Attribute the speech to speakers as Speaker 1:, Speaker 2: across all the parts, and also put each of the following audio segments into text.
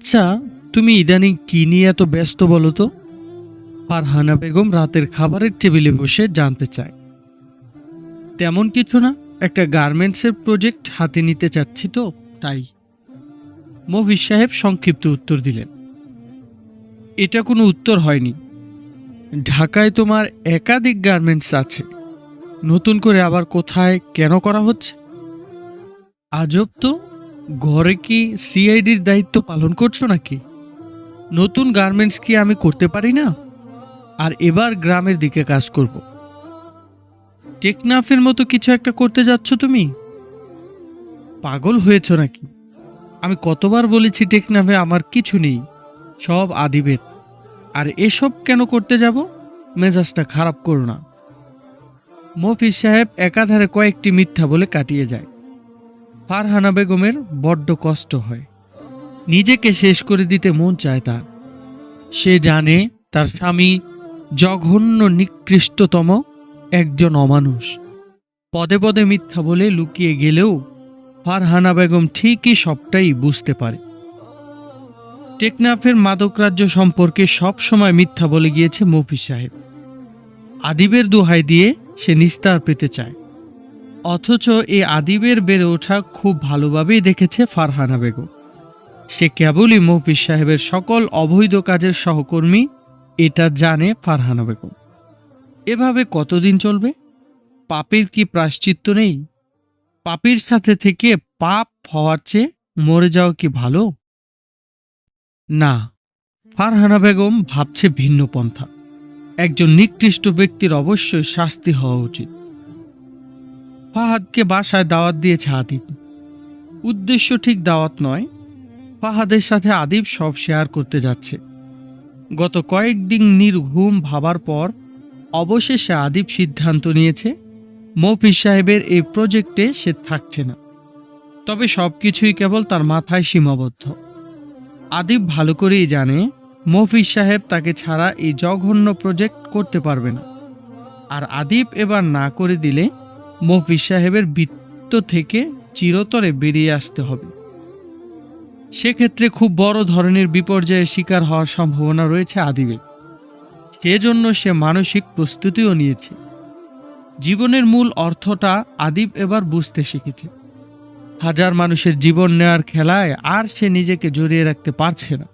Speaker 1: আচ্ছা তুমি ইদানিং কি নিয়ে এত ব্যস্ত বলো তো? ফারহানা বেগম রাতের খাবারের টেবিলে বসে জানতে চায়। তেমন কিছু না, একটা গার্মেন্টসের প্রজেক্ট হাতে নিতে চাচ্ছি তো, তাই। মফিজ সাহেব সংক্ষিপ্ত উত্তর দিলেন। এটা কোনো উত্তর হয়নি। ঢাকায় তোমার একাধিক গার্মেন্টস আছে। নতুন করে আবার কোথায় কেন করা হচ্ছে? আজব তো। ঘরে কি সিআইডির দায়িত্ব পালন করছ নাকি? নতুন গার্মেন্টস কি আমি করতে পারি না? আর এবার গ্রামের দিকে কাজ করব। টেকনাফের মতো কিছু একটা করতে যাচ্ছ তুমি? পাগল হয়েছ নাকি? আমি কতবার বলেছি টেকনাফে আমার কিছু নেই, সব আদিবের। আর এসব কেন করতে যাব? মেজাজটা খারাপ করো না। মফিজ সাহেব একাধারে কয়েকটি মিথ্যা বলে কাটিয়ে যায়। ফারহানা বেগমের বড্ড কষ্ট হয়। নিজেকে শেষ করে দিতে মন চায় তার। সে জানে তার স্বামী জঘন্য নিকৃষ্টতম একজন অমানুষ। পদে পদে মিথ্যা বলে লুকিয়ে গেলেও ফারহানা বেগম ঠিকই সবটাই বুঝতে পারে। টেকনাফের মাদকরাজ্য সম্পর্কে সব সময় মিথ্যা বলে গিয়েছে মফি সাহেব। আদিবের দোহাই দিয়ে সে নিস্তার পেতে চায়। অথচ এ আদিবের বেড়ে ওঠা খুব ভালোভাবেই দেখেছে ফারহানা বেগম। সে কেবলই মফিজ সাহেবের সকল অবৈধ কাজের সহকর্মী, এটা জানে ফারহানা বেগম। এভাবে কতদিন চলবে? পাপের কি প্রাশ্চিত্য নেই? পাপের সাথে থেকে পাপ হওয়ার চেয়ে মরে যাওয়া কি ভালো? না, ফারহানা বেগম ভাবছে ভিন্ন পন্থা। একজন নিকৃষ্ট ব্যক্তির অবশ্যই শাস্তি হওয়া উচিত। ফাহাদকে বাসায় দাওয়াত দিয়েছে আদিব। উদ্দেশ্য ঠিক দাওয়াত নয়, ফাহাদের সাথে আদিব সব শেয়ার করতে যাচ্ছে। গত কয়েকদিন নির্ঘুম ভাবার পর অবশেষে আদিব সিদ্ধান্ত নিয়েছে, মফিজ সাহেবের এই প্রজেক্টে সে থাকছে না। তবে সব কিছুই কেবল তার মাথায় সীমাবদ্ধ। আদিব ভালো করেই জানে, মফিজ সাহেব তাকে ছাড়া এই জঘন্য প্রজেক্ট করতে পারবে না। আর আদিব এবার না করে দিলে মফিজ সাহেবের বৃত্ত থেকে চিরতরে বেরিয়ে আসতে হবে। সেক্ষেত্রে খুব বড় ধরনের বিপর্যয়ের শিকার হওয়ার সম্ভাবনা রয়েছে আদিবের সেজন্য সে মানসিক প্রস্তুতিও নিয়েছে। জীবনের মূল অর্থটা আদিব এবার বুঝতে শিখেছে। হাজার মানুষের জীবন নেওয়ার খেলায় আর সে নিজেকে জড়িয়ে রাখতে পারছে না।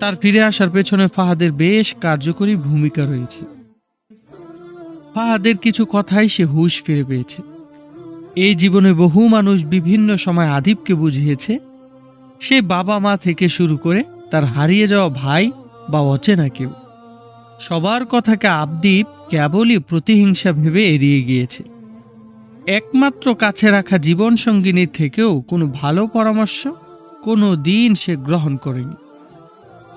Speaker 1: তার ফিরে আসার পেছনে ফাহাদের বেশ কার্যকরী ভূমিকা রয়েছে। ফাহাদের কিছু কথাই সে হুঁশ ফিরে পেয়েছে। এই জীবনে বহু মানুষ বিভিন্ন সময় আদিবকে বুঝিয়েছে, সে বাবা মা থেকে শুরু করে তার হারিয়ে যাওয়া ভাই বা অচেনা কেউ। সবার কথাকে আবদীপ কেবলই প্রতিহিংসা ভেবে এড়িয়ে গিয়েছে। একমাত্র কাছে রাখা জীবন সঙ্গিনীর থেকেও কোনো ভালো পরামর্শ, কোনো দিন সে গ্রহণ করেনি।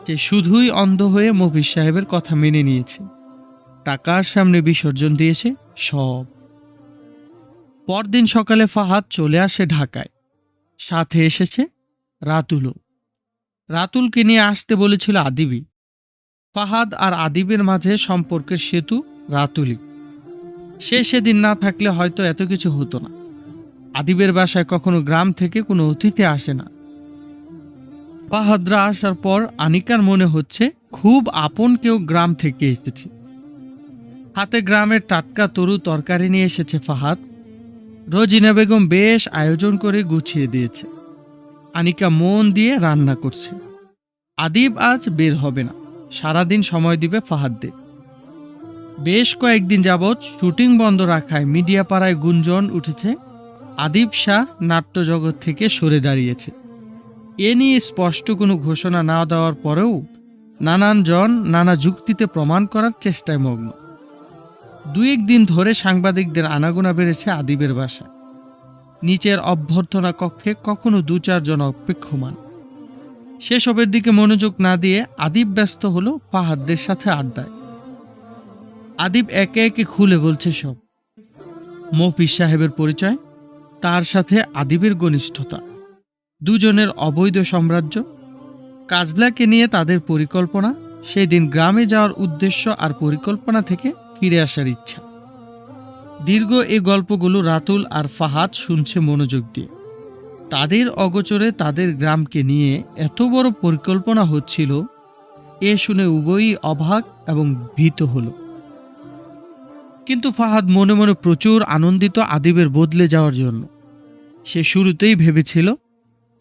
Speaker 1: সে শুধুই অন্ধ হয়ে মফিজ সাহেবের কথা মেনে নিয়েছে। টাকার সামনে বিসর্জন দিয়েছে সব। পরদিন সকালে ফাহাদ চলে আসে ঢাকায়। সাথে এসেছে রাতুলও। রাতুলকে নিয়ে আসতে বলেছিল আদিবি। ফাহাদ আর আদিবের মাঝে সম্পর্কের সেতু রাতুলি। সে সেদিন না থাকলে হয়তো এত কিছু হতো না। আদিবের বাসায় কখনো গ্রাম থেকে কোনো অতিথি আসে না। ফাহাদরা আসার পর আনিকার মনে হচ্ছে খুব আপন কেউ গ্রাম থেকে এসেছে। হাতে গ্রামের টাটকা তরু তরকারি নিয়ে এসেছে ফাহাদ। রোজিনা বেগম বেশ আয়োজন করে গুছিয়ে দিয়েছে। আনিকা মন দিয়ে রান্না করছে। আদিব আজ বের হবে না। সারাদিন সময় দিবে ফাহাদদের। বেশ কয়েকদিন যাবৎ শুটিং বন্ধ রাখায় মিডিয়া পাড়ায় গুঞ্জন উঠেছে। আদিব শাহ নাট্যজগৎ থেকে সরে দাঁড়িয়েছে। এ নিয়ে স্পষ্ট কোনো ঘোষণা না দেওয়ার পরেও নানান জন নানা যুক্তিতে প্রমাণ করার চেষ্টায় মগ্ন। দু দিন ধরে সাংবাদিকদের আনাগোনা বেড়েছে আদিবের বাসায়। নিচের অভ্যর্থনা কক্ষে কখনো দু চারজন অপেক্ষমান। সেসবের দিকে মনোযোগ না দিয়ে আদিব ব্যস্ত হলো ফাহাদদের সাথে আড্ডায়। আদিব একে একে খুলে বলছে সব। মফিজ সাহেবের পরিচয়, তার সাথে আদিবের ঘনিষ্ঠতা। দুজনের অবৈধ সাম্রাজ্য। কাজলাকে নিয়ে তাদের পরিকল্পনা সেই দিন গ্রামে যাওয়ার উদ্দেশ্য আর পরিকল্পনা থেকে ফিরে আসার ইচ্ছা। দীর্ঘ এই গল্পগুলো রাতুল আর ফাহাদ শুনছে মনোযোগ দিয়ে। তাদের অগোচরে তাদের গ্রামকে নিয়ে এত বড় পরিকল্পনা হচ্ছিল, এ শুনে উভয়ই অবাক এবং ভীত হলো। কিন্তু ফাহাদ মনে মনে প্রচুর আনন্দিত আদিবের বদলে যাওয়ার জন্য। সে শুরুতেই ভেবেছিল,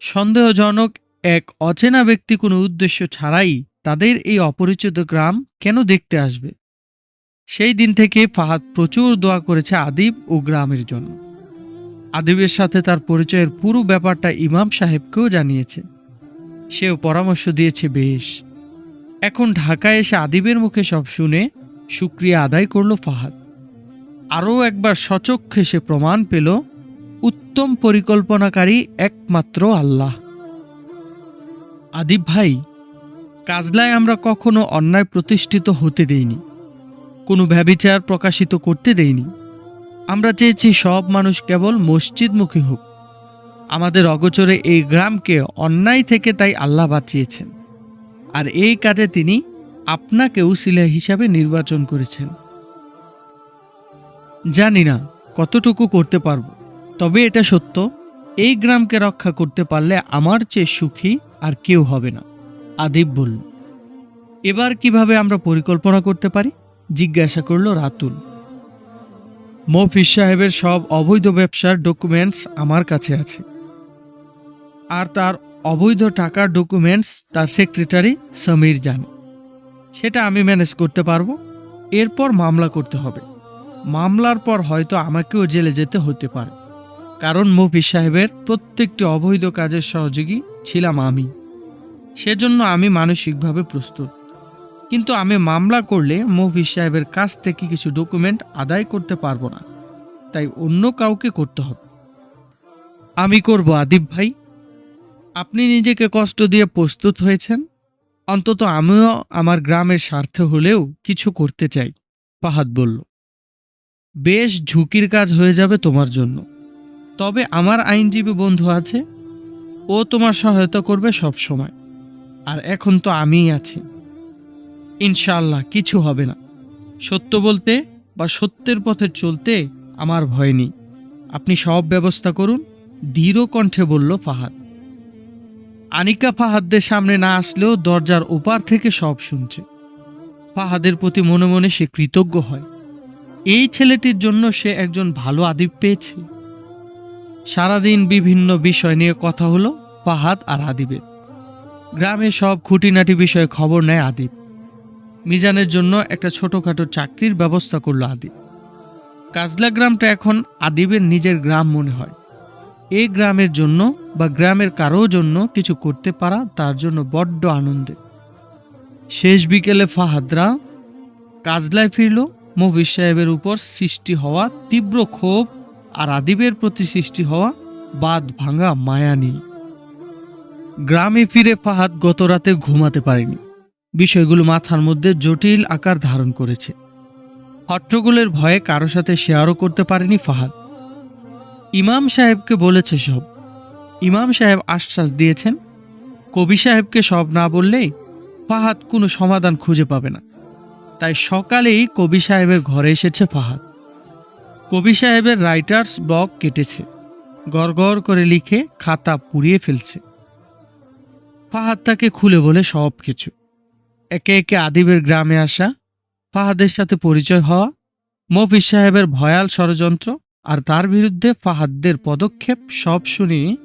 Speaker 1: সন্দেহজনক এক অচেনা ব্যক্তি কোনো উদ্দেশ্য ছাড়াই তাদের এই অপরিচিত গ্রাম কেন দেখতে আসবে? সেই দিন থেকে ফাহাদ প্রচুর দোয়া করেছে আদিব ও গ্রামের জন্য। আদিবের সাথে তার পরিচয়ের পুরো ব্যাপারটা ইমাম সাহেবকেও জানিয়েছে। সেও পরামর্শ দিয়েছে, বেশ। এখন ঢাকায় এসে আদিবের মুখে সব শুনে শুক্রিয়া আদায় করল ফাহাদ। আরও একবার সচক্ষে সে প্রমাণ পেল, উত্তম পরিকল্পনাকারী একমাত্র আল্লাহ। আদিব ভাই, কাজলায় আমরা কখনো অন্যায় প্রতিষ্ঠিত হতে দেইনি। কোনো ব্যবিচার প্রকাশিত করতে দেইনি আমরা চেয়েছি সব মানুষ কেবল মসজিদমুখী হোক। আমাদের অগোচরে এই গ্রামকে অন্যায় থেকে তাই আল্লাহ বাঁচিয়েছেন। আর এই কাজে তিনি আপনাকেও সিলা হিসাবে নির্বাচন করেছেন। জানি না কতটুকু করতে পারব, তবে এটা সত্য, এই গ্রামকে রক্ষা করতে পারলে আমার চেয়ে সুখী আর কেউ হবে না, আদিব বলল। এবার কীভাবে আমরা পরিকল্পনা করতে পারি? জিজ্ঞাসা করল রাতুল, মফিজ সাহেবের সব অবৈধ ব্যবসার ডকুমেন্টস আমার কাছে আছে। আর তার অবৈধ টাকার ডকুমেন্টস তার সেক্রেটারি সমীর জানে। সেটা আমি ম্যানেজ করতে পারব, এরপর মামলা করতে হবে। মামলার পর হয়তো আমাকেও জেলে যেতে হতে পারে। কারণ মফিস সাহেবের প্রত্যেকটি অবৈধ কাজের সহযোগী ছিলাম আমি। সেজন্য আমি মানসিকভাবে প্রস্তুত। কিন্তু আমি মামলা করলে মফিজ সাহেবের কাছ থেকে কিছু ডকুমেন্ট আদায় করতে পারব না। তাই অন্য কাউকে করতে হবে। আমি করব আদিব ভাই। আপনি নিজেকে কষ্ট দিয়ে প্রস্তুত হয়েছেন। অন্তত আমিও আমার গ্রামের স্বার্থে হলেও কিছু করতে চাই পাহাদ বলল। বেশ ঝুঁকির কাজ হয়ে যাবে তোমার জন্য। তবে আমার আইনজীবী বন্ধু আছে। ও তোমার সহায়তা করবে সব সময় আর এখন তো আমিই আছি। ইনশাআল্লাহ কিছু হবে না। সত্য বলতে বা সত্যের পথে চলতে আমার ভয় নেই। আপনি সব ব্যবস্থা করুন দৃঢ় কণ্ঠে বলল ফাহাদ। আনিকা ফাহাদদের সামনে না আসলেও দরজার ওপার থেকে সব শুনছে। ফাহাদের প্রতি মনে মনে সে কৃতজ্ঞ হয়। এই ছেলেটির জন্য সে একজন ভালো আদিব পেয়েছে। সারাদিন বিভিন্ন বিষয় নিয়ে কথা হলো ফাহাদ আর আদিবের। গ্রামে সব খুঁটিনাটি বিষয়ে খবর নেয় আদিব। মিজানের জন্য একটা ছোটোখাটো চাকরির ব্যবস্থা করল আদিব কাজলা গ্রামটা এখন আদিবের নিজের গ্রাম মনে হয়। এই গ্রামের জন্য বা গ্রামের কারও জন্য কিছু করতে পারা তার জন্য বড্ড আনন্দের। শেষ বিকেলে ফাহাদরা কাজলায় ফিরল, মফিজ সাহেবের উপর সৃষ্টি হওয়া তীব্র ক্ষোভ আর আদিবের প্রতি সৃষ্টি হওয়া বাদ ভাঙা মায়া নিয়ে। গ্রামে ফিরে ফাহাদ গত রাতে ঘুমাতে পারেনি। বিষয়গুলো মাথার মধ্যে জটিল আকার ধারণ করেছে। হট্টগোলের ভয়ে কারও সাথে শেয়ারও করতে পারেনি ফাহাদ। ইমাম সাহেবকে বলেছে সব। ইমাম সাহেব আশ্বাস দিয়েছেন, কবি সাহেবকে সব না বললেই ফাহাদ কোনো সমাধান খুঁজে পাবে না। তাই সকালেই কবি সাহেবের ঘরে এসেছে ফাহাদ। কবি সাহেবের রাইটার্স ব্লক কেটেছে। গড় করে লিখে খাতা পুড়িয়ে ফেলছে। ফাহাদ তাকে খুলে বলে সব কিছু একে একে আদিবের গ্রামে আসা, ফাহাদের সাথে পরিচয় হওয়া, মফিজ সাহেবের ভয়াল ষড়যন্ত্র আর তার বিরুদ্ধে ফাহাদদের পদক্ষেপ সব শুনিয়ে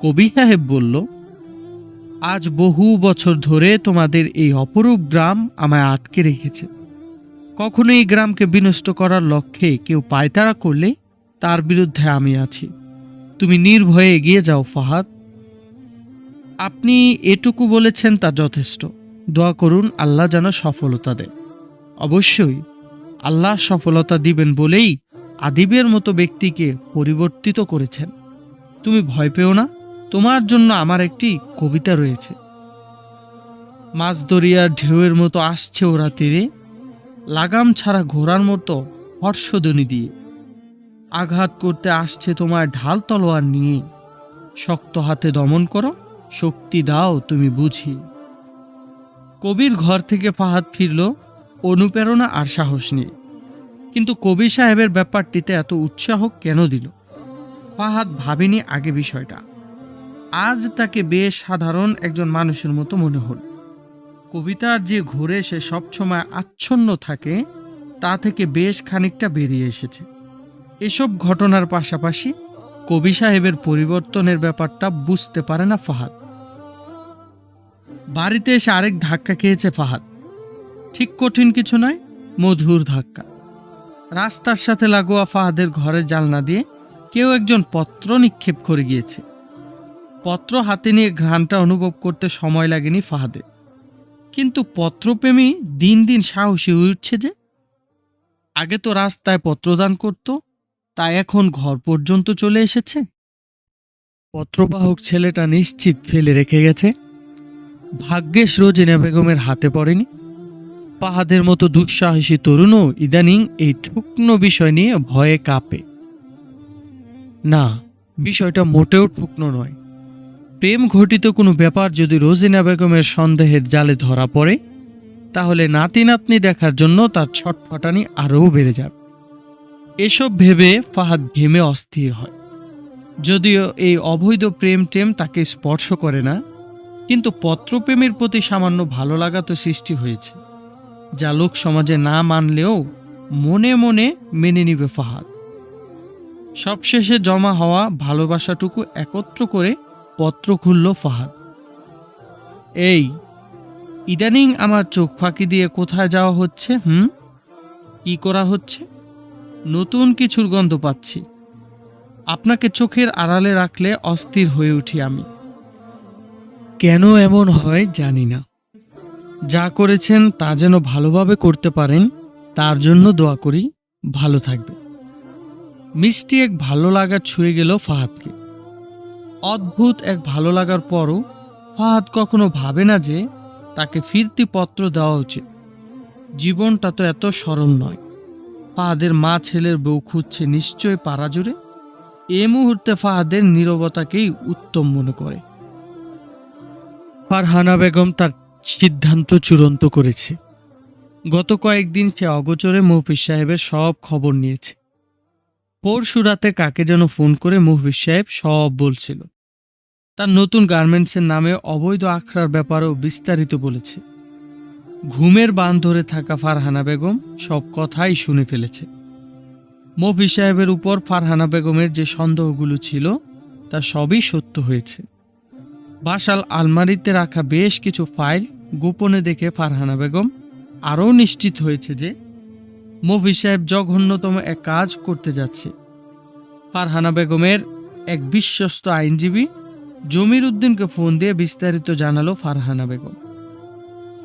Speaker 1: কবি সাহেব বলল, আজ বহু বছর ধরে তোমাদের এই অপরূপ গ্রাম আমায় আটকে রেখেছে। কখনো এই গ্রামকে বিনষ্ট করার লক্ষ্যে কেউ পায়তারা করলে তার বিরুদ্ধে আমি আছি। তুমি নির্ভয়ে এগিয়ে যাও, ফাহাদ। আপনি এটুকু বলেছেন তা যথেষ্ট। দোয়া করুন আল্লাহ যেন সফলতা দেয়। অবশ্যই আল্লাহ সফলতা দিবেন বলেই আদিবের মতো ব্যক্তিকে পরিবর্তিত করেছেন। তুমি ভয় পেও না, তোমার জন্য আমার একটি কবিতা রয়েছে। মাছ দরিয়ার ঢেউয়ের মতো আসছে ওরা তীরে লাগাম ছাড়া ঘোড়ার মতো হর্ষধ্বনি দিয়ে। আঘাত করতে আসছে তোমার ঢাল তলোয়ার নিয়ে। শক্ত হাতে দমন করো, শক্তি দাও তুমি বুঝি। কবির ঘর থেকে ফাহাদ ফিরল, অনুপ্রেরণা আর সাহস নিয়ে। কিন্তু কবি সাহেবের ব্যাপারটিতে এত উৎসাহ কেন দিল? ফাহাদ ভাবেনি আগে বিষয়টা। আজ তাকে বেশ সাধারণ একজন মানুষের মতো মনে হল। কবিতার যে ঘুরে সে সবসময় আচ্ছন্ন থাকে, তা থেকে বেশ খানিকটা বেরিয়ে এসেছে। এসব ঘটনার পাশাপাশি কবি সাহেবের পরিবর্তনের ব্যাপারটা বুঝতে পারে না ফাহাদ। বাড়িতে এসে আরেক ধাক্কা খেয়েছে ফাহাদ। ঠিক কঠিন কিছু নয়, মধুর ধাক্কা। রাস্তার সাথে লাগোয়া ফাহাদের ঘরের জালনা দিয়ে কেউ একজন পত্র নিক্ষেপ করে গিয়েছে। পত্র হাতে নিয়ে ঘ্রাণটা অনুভব করতে সময় লাগেনি ফাহাদের। কিন্তু পত্রপ্রেমী দিন দিন সাহসী হয়ে উঠছে যে, আগে তো রাস্তায় পত্রদান করত, তা এখন ঘর পর্যন্ত চলে এসেছে। পত্রবাহক ছেলেটা নিশ্চিত ফেলে রেখে গেছে। ভাগ্যেশ রোজিনা বেগমের হাতে পড়েনি। পাহাদের মতো দুঃসাহসী তরুণও ইদানিং এই ঠুকনো বিষয় নিয়ে ভয়ে কাঁপে। না, বিষয়টা মোটেও ঠুকনো নয়। প্রেম ঘটিত কোনো ব্যাপার যদি রোজিনা বেগমের সন্দেহের জালে ধরা পড়ে, তাহলে নাতি নাতনি দেখার জন্য তার ছটফটানি আরও বেড়ে যাবে। এসব ভেবে ফাহাদ ঘেমে অস্থির হয়। যদিও এই অবৈধ প্রেম টেম তাকে স্পর্শ করে না কিন্তু পত্রপ্রেমের প্রতি সামান্য ভালো লাগা তো সৃষ্টি হয়েছে, যা লোক সমাজে না মানলেও মনে মনে মেনে নিবে ফাহাদ। সবশেষে জমা হওয়া ভালোবাসাটুকু একত্র করে পত্র খুলল ফাহাদ। এই, ইদানিং আমার চোখ ফাঁকি দিয়ে কোথায় যাওয়া হচ্ছে, হুম? কি করা হচ্ছে? নতুন কিছুর গন্ধ পাচ্ছি। আপনাকে চোখের আড়ালে রাখলে অস্থির হয়ে উঠি আমি। কেন এমন হয় জানি না। যা করেছেন তা যেন ভালোভাবে করতে পারেন, তার জন্য দোয়া করি, ভালো থাকবে। মিষ্টি এক ভালো লাগা ছুঁয়ে গেল ফাহাদকে। অদ্ভুত এক ভালো লাগার পরও ফাহাদ কখনো ভাবে না যে তাকে ফিরতি পত্র দেওয়া উচিত। জীবনটা তো এত সরল নয়। ফাহাদের মা ছেলের বউ খুঁজছে নিশ্চয় পাড়া জুড়ে। এ মুহূর্তে ফাহাদের নীরবতাকেই উত্তম মনে করে। ফারহানা বেগম তার সিদ্ধান্ত চূড়ান্ত করেছে। গত কয়েকদিন সে অগোচরে মহফিজ সাহেবের সব খবর নিয়েছে। পরশু রাতে কাকে যেন ফোন করে মহফিজ সাহেব সব বলছিল। তার নতুন গার্মেন্টসের নামে অবৈধ আখড়ার ব্যাপারেও বিস্তারিত বলেছে। ঘুমের বান ধরে থাকা ফারহানা বেগম সব কথাই শুনে ফেলেছে। মফি সাহেবের উপর ফারহানা বেগমের যে সন্দেহগুলো ছিল, তা সবই সত্য হয়েছে। বাসাল আলমারিতে রাখা বেশ কিছু ফাইল গোপনে দেখে ফারহানা বেগম আরও নিশ্চিত হয়েছে যে মফি সাহেব জঘন্যতম এক কাজ করতে যাচ্ছে। ফারহানা বেগমের এক বিশ্বস্ত আইনজীবী জমির উদ্দিনকে ফোন দিয়ে বিস্তারিত জানালো ফারহানা বেগম।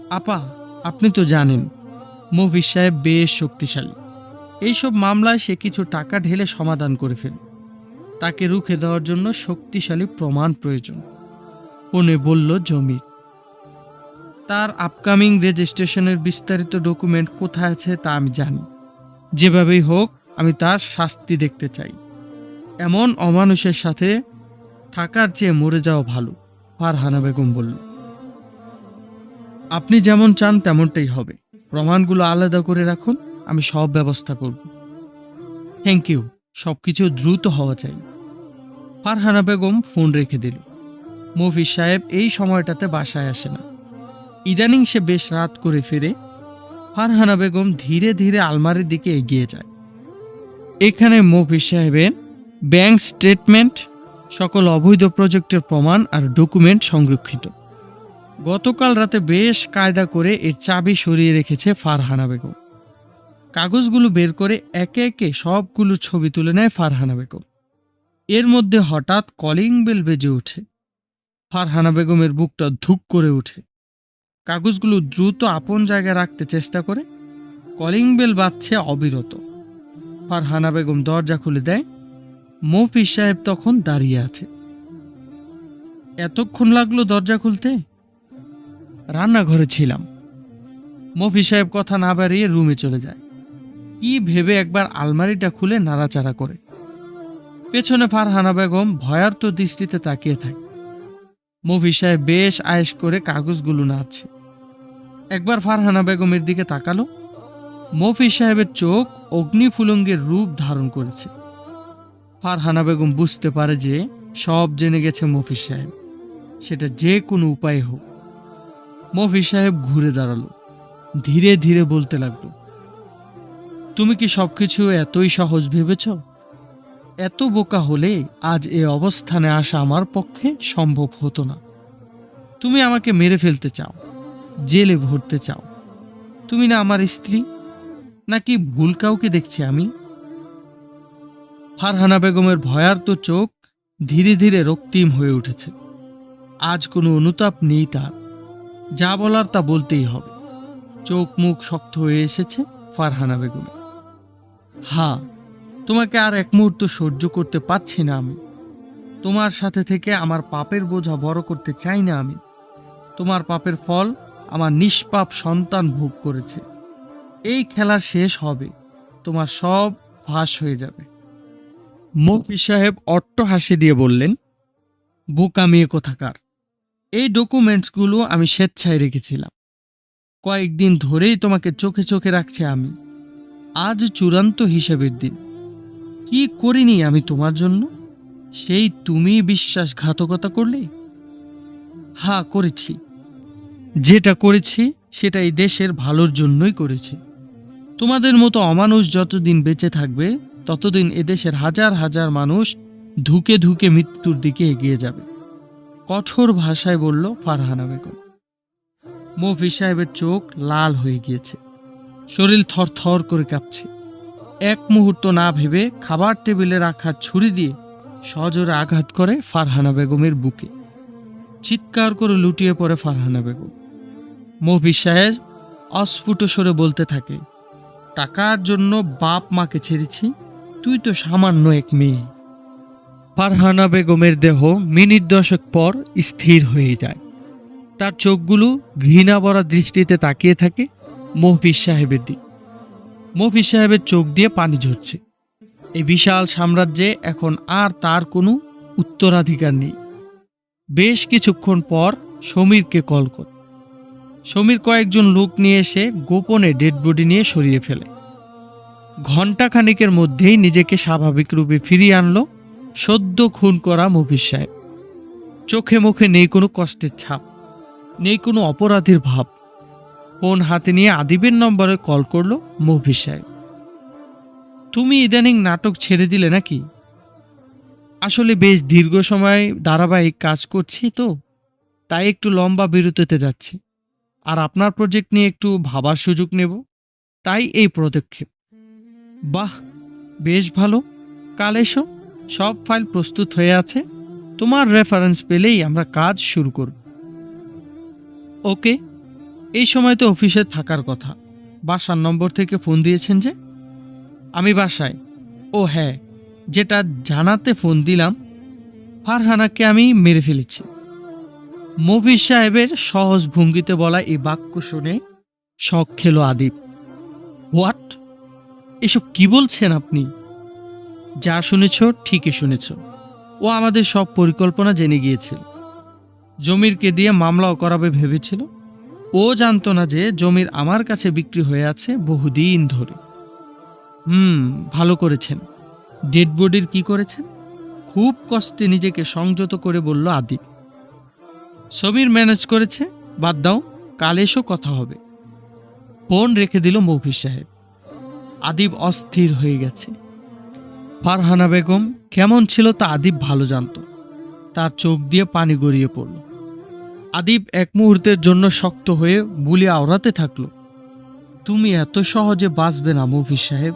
Speaker 1: আপা, আপনি তো জানেন, মফিজ সাহেব বেশ শক্তিশালী। এইসব মামলায় সে কিছু টাকা ঢেলে সমাধান করে ফেল। তাকে রুখে দেওয়ার জন্য শক্তিশালী প্রমাণ প্রয়োজন। ফোনে বলল জমির তার আপকামিং রেজিস্ট্রেশনের বিস্তারিত ডকুমেন্ট কোথায় আছে তা আমি জানি। যেভাবেই হোক, আমি তার শাস্তি দেখতে চাই। এমন অমানুষের সাথে থাকার চেয়ে মরে যাওয়া ভালো, ফারহানা বেগম বলল। আপনি যেমন চান তেমনটাই হবে। প্রমাণগুলো আলাদা করে রাখুন, আমি সব ব্যবস্থা করব। থ্যাংক ইউ সব কিছু দ্রুত হওয়া চাই। ফারহানা বেগম ফোন রেখে দিল। মফিজ সাহেব এই সময়টাতে বাসায় আসে না। ইদানিং সে বেশ রাত করে ফিরে। ফারহানা বেগম ধীরে ধীরে আলমারির দিকে এগিয়ে যায়। এখানে মফিজ সাহেবের ব্যাংক স্টেটমেন্ট, সকল অবৈধ প্রজেক্টের প্রমাণ আর ডকুমেন্ট সংরক্ষিত। গতকাল রাতে বেশ কায়দা করে এর চাবি সরিয়ে রেখেছে ফারহানা বেগম। কাগজগুলো বের করে একে একে সবগুলো ছবি তুলে নেয় ফারহানা বেগম। এর মধ্যে হঠাৎ কলিং বেল বেজে ওঠে। ফারহানা বেগমের বুকটা ধুক করে ওঠে। কাগজগুলো দ্রুত আপন জায়গায় রাখতে চেষ্টা করে। কলিং বেল বাজছে অবিরত। ফারহানা বেগম দরজা খুলে দেয়। মফিজ সাহেব তখন দাঁড়িয়ে আছে। এতক্ষণ লাগল দরজা খুলতে? রান্নাঘরে ছিলাম। মফি সাহেব কথা না বাড়িয়ে রুমে চলে যায়। কি ভেবে একবার আলমারিটা খুলে নাড়াচাড়া করে। পেছনে ফারহানা বেগম ভয়ার্ত দৃষ্টিতে তাকিয়ে থাকে। মফি সাহেব বেশ আয়েস করে কাগজগুলো নাড়ছে। একবার ফারহানা বেগমের দিকে তাকালো। মফি সাহেবের চোখ অগ্নিফুলঙ্গের রূপ ধারণ করেছে। ফারহানা বেগম বুঝতে পারে যে সব জেনে গেছে মফি সাহেব। সেটা যে কোনো উপায়ে হোক। মফি সাহেব ঘুরে দাঁড়াল। ধীরে ধীরে বলতে লাগল, তুমি কি সবকিছু এতই সহজ ভেবেছ? এত বোকা হলে আজ এ অবস্থানে আসা আমার পক্ষে সম্ভব হতো না। তুমি আমাকে মেরে ফেলতে চাও, জেলে ভরতে চাও। তুমি না আমার স্ত্রী, নাকি ভুল কাউকে দেখছি আমি? ফারহানা বেগমের ভয়ার্ত চোখ ধীরে ধীরে রক্তিম হয়ে উঠেছে। আজ কোনো অনুতাপ নেই তার। যা বলার তা বলতেই হবে। চোখ মুখ শক্ত হয়ে এসেছে ফারহানা বেগমের। হ্যাঁ তোমাকে আর এক মুহূর্ত সহ্য করতে পারছি না আমি। তোমার সাথে থেকে আমার পাপের বোঝা বড় করতে চাই না আমি। তোমার পাপের ফল আমার নিষ্পাপ সন্তান ভোগ করেছে। এই খেলা শেষ হবে, তোমার সব ফাঁস হয়ে যাবে। মফি সাহেব অট্ট হাসি দিয়ে বললেন বোকামিয়ে কোথাকার? এই ডকুমেন্টসগুলো আমি স্বেচ্ছায় রেখেছিলাম। কয়েকদিন ধরেই তোমাকে চোখে চোখে রাখছে আমি। আজ চূড়ান্ত হিসেবের দিন। কি করিনি আমি তোমার জন্য? সেই তুমি বিশ্বাসঘাতকতা করলে? হ্যাঁ করেছি। যেটা করেছি সেটা এই দেশের ভালোর জন্যই করেছি। তোমাদের মতো অমানুষ যতদিন বেঁচে থাকবে, ততদিন এদেশের হাজার হাজার মানুষ ধুকে ধুকে মৃত্যুর দিকে এগিয়ে যাবে। কঠোর ভাষায় বলল ফারহানা বেগম। মফি সাহেবের চোখ লাল হয়ে গিয়েছে। শরীর থরথর করে কাঁপছে। এক মুহূর্ত না ভেবে খাবার টেবিলে রাখা ছুরি দিয়ে সজোরে আঘাত করে ফারহানা বেগমের বুকে। চিৎকার করে লুটিয়ে পড়ে ফারহানা বেগম। মফি সাহেব অস্ফুট সরে বলতে থাকে, টাকার জন্য বাপ মাকে ছেড়েছি, তুই তো সামান্য এক মেয়ে। ফারহানা বেগমের দেহ মিনিট দশক পর স্থির হয়ে যায়। তার চোখগুলো ঘৃণা ভরা দৃষ্টিতে তাকিয়ে থাকে মহফিজ সাহেবের দিক। মফিজ সাহেবের চোখ দিয়ে পানি ঝরছে। এই বিশাল সাম্রাজ্যে এখন আর তার কোনো উত্তরাধিকার নেই। বেশ কিছুক্ষণ পর সমীরকে কল কর। সমীর কয়েকজন লোক নিয়ে এসে গোপনে ডেড বডি নিয়ে সরিয়ে ফেলে। ঘণ্টাখানিকের মধ্যেই নিজেকে স্বাভাবিক রূপে ফিরিয়ে আনলো সদ্য খুন করা মফিজ সাহেব। চোখে মুখে নেই কোনো কষ্টের ছাপ, নেই কোনো অপরাধীর ভাব। ফোন হাতে নিয়ে আদিবের নম্বরে কল করল মুভি সাহেব। তুমি ইদানিং নাটক ছেড়ে দিলে নাকি? আসলে বেশ দীর্ঘ সময় ধারাবাহিক কাজ করছি তো, তাই একটু লম্বা বিরতিতে যাচ্ছি। আর আপনার প্রজেক্ট নিয়ে একটু ভাবার সুযোগ নেব, তাই এই পদক্ষেপ। বাহ, বেশ ভালো। কাল এসো, সব ফাইল প্রস্তুত হয়ে আছে। তোমার রেফারেন্স পেলেই আমরা কাজ শুরু করব। ওকে। এই সময় তো অফিসে থাকার কথা। বাসার নম্বর থেকে ফোন দিয়েছেন যে? আমি বাসায়। ও হ্যাঁ যেটা জানাতে ফোন দিলাম, ফারহানাকে আমি মেরে ফেলেছি। মফিজ সাহেবের সহজ ভঙ্গিতে বলা এই বাক্য শুনে শখ খেল আদিব। হোয়াট? এসব কি বলছেন আপনি? যা শুনেছ, ঠিকই শুনেছ। ও আমাদের সব পরিকল্পনা জেনে গিয়েছিল। জমিরকে দিয়ে মামলাও করাবে ভেবেছিল। ও জানতো না যে জমির আমার কাছে বিক্রি হয়ে আছে বহুদিন ধরে। হুম, ভালো করেছেন। ডেড বডির কি করেছেন? খুব কষ্টে নিজেকে সংযত করে বলল আদিব সমীর ম্যানেজ করেছে, বাদ দাও, কাল এসো কথা হবে। ফোন রেখে দিল মৌফিস সাহেব। আদিব অস্থির হয়ে গেছে। ফারহানা বেগম কেমন ছিল তা আদিব ভালো জানত। তার চোখ দিয়ে পানি গড়িয়ে পড়ল। আদিব এক মুহূর্তের জন্য শক্ত হয়ে বুলি আওড়াতে থাকল, তুমি এত সহজে বাঁচবে না মফিজ সাহেব।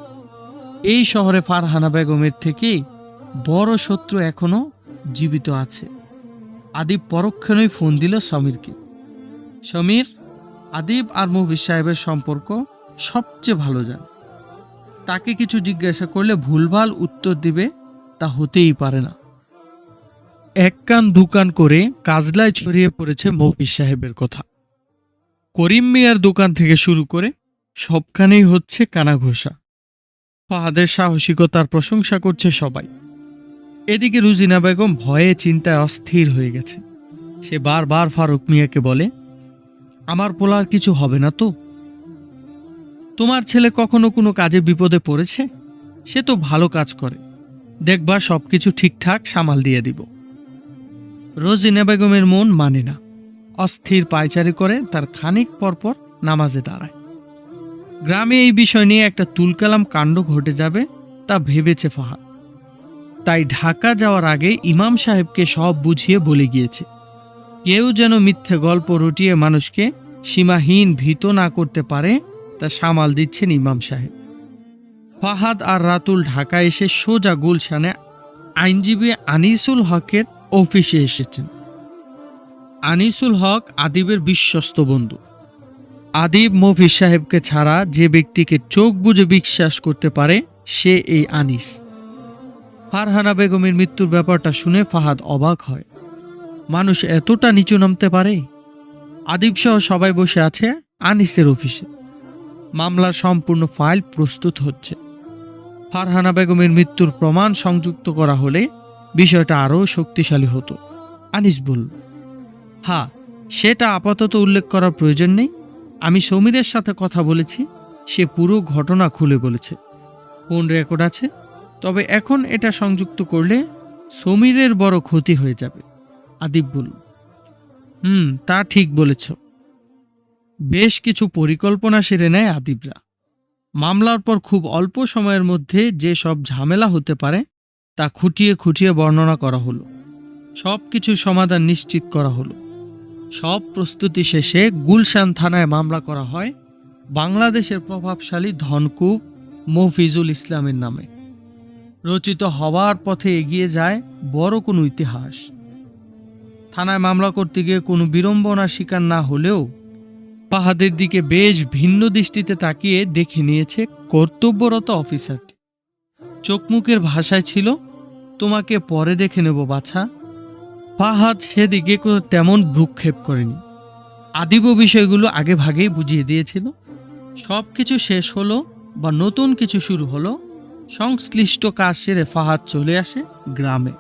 Speaker 1: এই শহরে ফারহানা বেগমের থেকে বড় শত্রু এখনও জীবিত আছে। আদিব পরক্ষণেই ফোন দিল সমীরকে। সমীর, আদিব আর মফিজ সাহেবের সম্পর্ক সবচেয়ে ভালো যান তাকে কিছু জিজ্ঞাসা করলে ভুলভাল উত্তর দিবে তা হতেই পারে না। এক কান দুকান করে কাজলায় ছড়িয়ে পড়েছে মফিজ সাহেবের কথা। করিম মিয়ার দোকান থেকে শুরু করে সবখানেই হচ্ছে কানাঘোষা। ফাহাদের সাহসিকতার প্রশংসা করছে সবাই। এদিকে রুজিনা বেগম ভয়ে চিন্তায় অস্থির হয়ে গেছে। সে বারবার ফারুক মিয়াকে বলে, আমার পোলার কিছু হবে না তো? তোমার ছেলে কখনো কোনো কাজে বিপদে পড়েছে? সে তো ভালো কাজ করে। দেখবা সবকিছু ঠিকঠাক সামাল দিয়ে দিব। রোজিনা বেগমের মন মানে না। অস্থির পায়চারি করে তার খানিক পরপর নামাজে দাঁড়ায়। গ্রামে এই বিষয় নিয়ে একটা তুলকালাম কাণ্ড ঘটে যাবে, তা ভেবেছে ফাহাদ। তাই ঢাকা যাওয়ার আগে ইমাম সাহেবকে সব বুঝিয়ে বলে গিয়েছে। কেউ যেন মিথ্যে গল্প রটিয়ে মানুষকে সীমাহীন ভীত না করতে পারে, তা সামাল দিচ্ছেন ইমাম সাহেব। ফাহাদ আর রাতুল ঢাকা এসে সোজা গুলশানে আইনজীবী আনিসুল হকের অফিসে এসেছেন। আনিসুল হক আদিবের বিশ্বস্ত বন্ধু। আদিব মফিজ সাহেবকে ছাড়া যে ব্যক্তিকে চোখ বুজে বিশ্বাস করতে পারে, সে এই আনিস। ফারহানা বেগমের মৃত্যুর ব্যাপারটা শুনে ফাহাদ অবাক হয়। মানুষ এতটা নিচু নামতে পারে? আদিব সহ সবাই বসে আছে আনিসের অফিসে। মামলার সম্পূর্ণ ফাইল প্রস্তুত হচ্ছে। ফারহানা বেগমের মৃত্যুর প্রমাণ সংযুক্ত করা হলে বিষয়টা আরও শক্তিশালী হতো। আনিস বলল হ্যাঁ সেটা আপাতত উল্লেখ করার প্রয়োজন নেই। আমি সমীরের সাথে কথা বলেছি, সে পুরো ঘটনা খুলে বলেছে। কোন রেকর্ড আছে? তবে এখন এটা সংযুক্ত করলে সমীরের বড় ক্ষতি হয়ে যাবে। আদিব বলল, হুম, তা ঠিক বলেছ। বেশ কিছু পরিকল্পনা সেরে নেয় আদিবরা। মামলার পর খুব অল্প সময়ের মধ্যে যে সব ঝামেলা হতে পারে তা খুঁটিয়ে খুঁটিয়ে বর্ণনা করা হলো। সব কিছু সমাধান নিশ্চিত করা হলো। সব প্রস্তুতি শেষে গুলশান থানায় মামলা করা হয় বাংলাদেশের প্রভাবশালী ধনকুব মফিজুল ইসলামের নামে। রচিত হওয়ার পথে এগিয়ে যায় বড় কোনো ইতিহাস। থানায় মামলা করতে গিয়ে কোনো বিড়ম্বনার শিকার না হলেও পাহাদের দিকে বেশ ভিন্ন দৃষ্টিতে তাকিয়ে দেখে নিয়েছে কর্তব্যরত অফিসারটি। চোখমুখের ভাষায় ছিল তোমাকে পরে দেখে নেব, বাছা। ফাহাদ সেদিকে কোনো তেমন ভ্রুক্ষেপ করেনি। আদিব বিষয়গুলো আগে ভাগেই বুঝিয়ে দিয়েছিল। সব কিছু শেষ হলো বা নতুন কিছু শুরু হলো, সংশ্লিষ্ট কাজ সেরে ফাহাদ চলে আসে গ্রামে।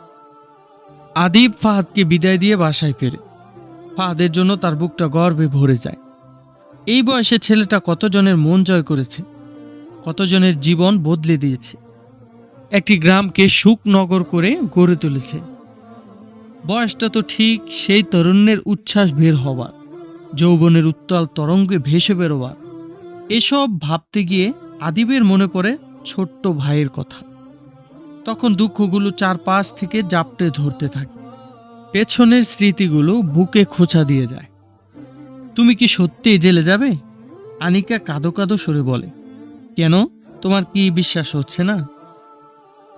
Speaker 1: আদিব ফাহাদকে বিদায় দিয়ে বাসায় ফেরে। ফাহাদের জন্য তার বুকটা গর্বে ভরে যায়। এই বয়সে ছেলেটা কতজনের মন জয় করেছে, কতজনের জীবন বদলে দিয়েছে। একটি গ্রামকে সুখনগর করে গড়ে তুলেছে। বয়সটা তো ঠিক সেই তরুণের উচ্ছ্বাস বের হওয়ার, যৌবনের উত্তাল তরঙ্গে ভেসে বেরোবার। এসব ভাবতে গিয়ে আদিবের মনে পড়ে ছোট্ট ভাইয়ের কথা। তখন দুঃখগুলো চারপাশ থেকে জাপটে ধরতে থাকে। পেছনের স্মৃতিগুলো বুকে খোঁচা দিয়ে যায়। তুমি কি সত্যিই জেলে যাবে? আনিকা কাঁদো কাদো সরে বলে। কেন? তোমার কি বিশ্বাস হচ্ছে না?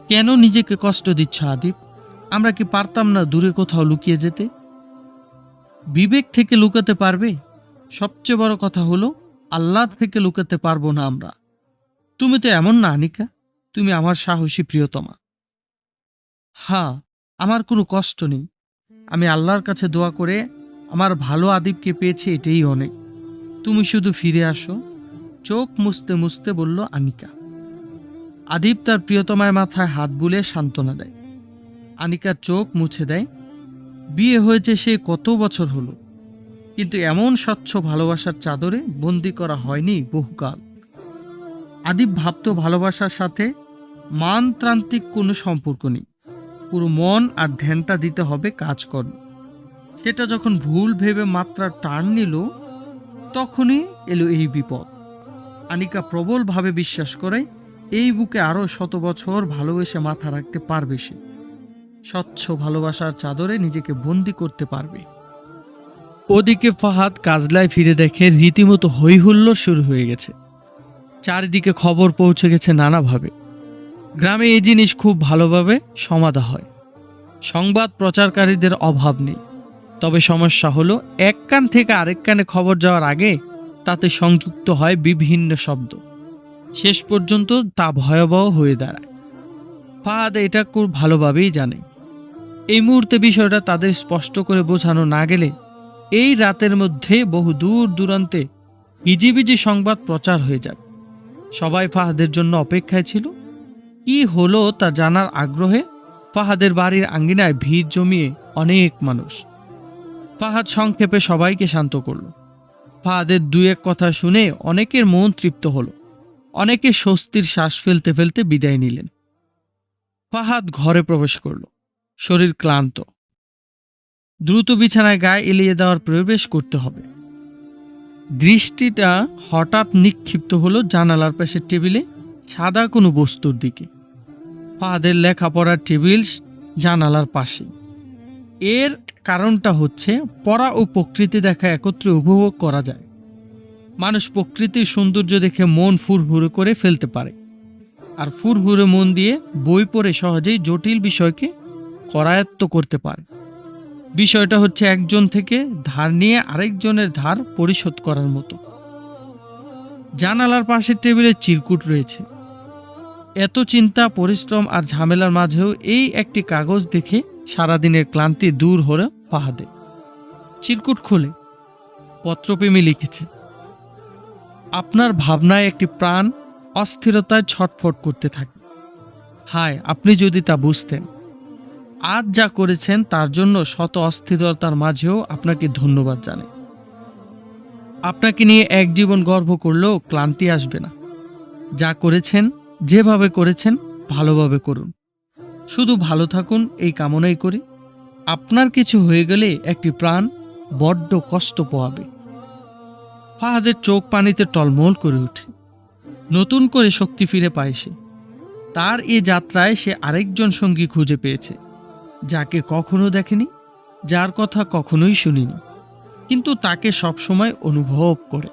Speaker 1: কেন নিজেকে কষ্ট দিচ্ছ আদিব? আমরা কি পারতাম না দূরে কোথাও লুকিয়ে যেতে? বিবেক থেকে লুকাতে পারবে? সবচেয়ে বড় কথা হলো, আল্লাহ থেকে লুকাতে পারব না আমরা। তুমি তো এমন না, আনিকা। তুমি আমার সাহসী প্রিয়তমা। হ্যাঁ আমার কোনো কষ্ট নেই। আমি আল্লাহর কাছে দোয়া করে আমার ভালো আদিবকে পেয়েছি এটাই অনেক। তুমি শুধু ফিরে আসো। চোখ মুছতে মুছতে বলল, আনিকা। আদিব তার প্রিয়তমার মাথায় হাত বুলে সান্ত্বনা দেয়। আনিকার চোখ মুছে দেয়, বিয়ে হয়েছে সে কত বছর হলো? কিন্তু এমন স্বচ্ছ ভালোবাসার চাদরে বন্দি করা হয়নি বহুকাল। আদিব ভাবত ভালোবাসার সাথে মানতান্ত্রিক কোনো সম্পর্ক নেই। পুরো মন আর ধ্যানটা দিতে হবে কাজকর্ম। সেটা যখন ভুল ভেবে মাত্রা টার্ন নিল, তখনই এলো এই বিপদ। আনিকা প্রবলভাবে বিশ্বাস করে এই বুকে আরও শত বছর ভালোবেসে মাথা রাখতে পারবে সে। স্বচ্ছ ভালোবাসার চাদরে নিজেকে বন্দি করতে পারবে। ওদিকে ফাহাদ কাজলায় ফিরে দেখে রীতিমতো হৈহুল্লোড় শুরু হয়ে গেছে। চারিদিকে খবর পৌঁছে গেছে নানাভাবে। গ্রামে এই জিনিস খুব ভালোভাবে সমাধা হয়। সংবাদ প্রচারকারীদের অভাব নেই। তবে সমস্যা হলো, এক কান থেকে আরেক কানে খবর যাওয়ার আগে তাতে সংযুক্ত হয় বিভিন্ন শব্দ। শেষ পর্যন্ত তা ভয়াবহ হয়ে দাঁড়ায়। ফাহাদ এটা খুব ভালোভাবেই জানে। এই মুহূর্তে বিষয়টা তাদের স্পষ্ট করে বোঝানো না গেলে এই রাতের মধ্যে বহু দূর দূরান্তে হিজিবিজি সংবাদ প্রচার হয়ে যাবে সবাই ফাহাদের জন্য অপেক্ষায় ছিল। কি হলো তা জানার আগ্রহে ফাহাদের বাড়ির আঙ্গিনায় ভিড় জমিয়ে অনেক মানুষ। ফাহাদ সংক্ষেপে সবাইকে শান্ত করল। ফাহাদের দু এক কথা শুনে অনেকের মন তৃপ্ত হলো। অনেকে স্বস্তির শ্বাস ফেলতে ফেলতে বিদায় নিলেন। ফাহাদ ঘরে প্রবেশ করল। শরীর ক্লান্ত। দ্রুত বিছানায় গায়ে এলিয়ে দেওয়ার প্রবেশ করতে হবে। দৃষ্টিটা হঠাৎ নিক্ষিপ্ত হলো জানালার পাশের টেবিলে সাদা কোনো বস্তুর দিকে। ফাহাদের লেখাপড়ার টেবিল জানালার পাশে। এর কারণটা হচ্ছে পড়া ও প্রকৃতি দেখা একত্রে উপভোগ করা যায়। মানুষ প্রকৃতির সৌন্দর্য দেখে মন ফুরফুরে করে ফেলতে পারে। আর ফুরফুরে মন দিয়ে বই পড়ে সহজেই জটিল বিষয়কে করায়ত্ত করতে পারে। বিষয়টা হচ্ছে একজন থেকে ধার নিয়ে আরেকজনের ধার পরিশোধ করার মতো। জানালার পাশের টেবিলে চিরকুট রয়েছে। এত চিন্তা, পরিশ্রম আর ঝামেলার মাঝেও এই একটি কাগজ দেখে সারাদিনের ক্লান্তি দূর হলো ফাহাদে চিরকুট খুলে। পত্রপ্রেমী লিখেছে আপনার ভাবনায় একটি প্রাণ অস্থিরতায় ছটফট করতে থাকে হায়, আপনি যদি তা বুঝতেন। আজ যা করেছেন, তার জন্য শত অস্থিরতার মাঝেও আপনাকে ধন্যবাদ জানাই। আপনাকে নিয়ে এক জীবন গর্ব করলেও ক্লান্তি আসবে না। যা করেছেন, যেভাবে করেছেন, ভালোভাবে করুন। শুধু ভালো থাকুন, এই কামনাই করি। আপনার কিছু হয়ে গেলে একটি প্রাণ বড্ড কষ্ট পোয়াবে ফাহাদের চোখ পানিতে টলমল করে ওঠে। নতুন করে শক্তি ফিরে পায় সে। তার এ যাত্রায় সে আরেকজন সঙ্গী খুঁজে পেয়েছে, যাকে কখনো দেখেনি, যার কথা কখনোই শুনিনি, কিন্তু তাকে সবসময় অনুভব করে।